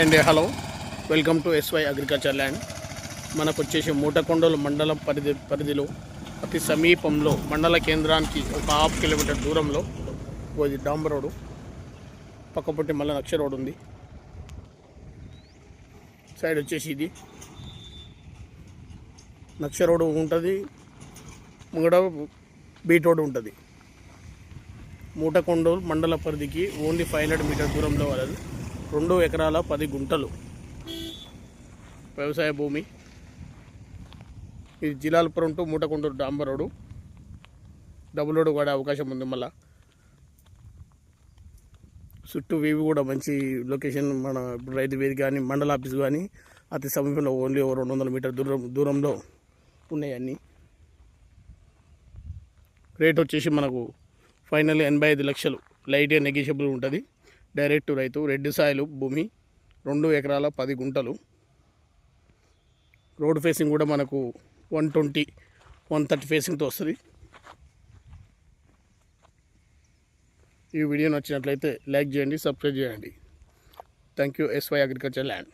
And hello welcome to SY agriculture land. మనకు వచ్చేసి మూటకొండలు మండలం పరిధి పరిధిలో అతి సమీపంలో మండల కేంద్రానికి ఒక హాఫ్ కిలోమీటర్ దూరంలో ఇది డాంబర్ రోడ్డు. పక్కపొట్టి మళ్ళీ నక్ష రోడ్ ఉంది. సైడ్ వచ్చేసి ఇది. నక్ష రోడ్ ఉంటుంది. ముంగడ బీట్ రోడ్ ఉంటుంది. మూటకొండలు మండల పరిధికి ఓన్లీ ఫైవ్ హండ్రెడ్ మీటర్ దూరంలో వాళ్ళది. రెండు ఎకరాల పది గుంటలు వ్యవసాయ భూమి. ఇది జిలాలపురం టు మూటకొండూరు డాంబర్ రోడ్డు. డబుల్ రోడ్డు కూడా అవకాశం ఉంది మళ్ళా. చుట్టూ వీవి కూడా మంచి లొకేషన్ మన రైతు వేది కానీ మండల ఆఫీస్ కానీ అతి సమీపంలో ఓన్లీ ఓ రెండు వందల మీటర్ దూరం దూరంలో ఉన్నాయి అన్నీ. రేట్ వచ్చేసి మనకు ఫైనల్ ఎనభై ఐదు లక్షలు. లైట్గా నెగిషియబుల్ ఉంటుంది. డైరెక్ట్ రైతు రెడ్డి సాయిలు భూమి రెండు ఎకరాల పది గుంటలు. రోడ్ ఫేసింగ్ కూడా మనకు వన్ ట్వంటీ వన్ థర్టీ ఫేసింగ్తో వస్తుంది. ఈ వీడియో నచ్చినట్లయితే లైక్ చేయండి సబ్స్క్రైబ్ చేయండి. Thank you SY agriculture land.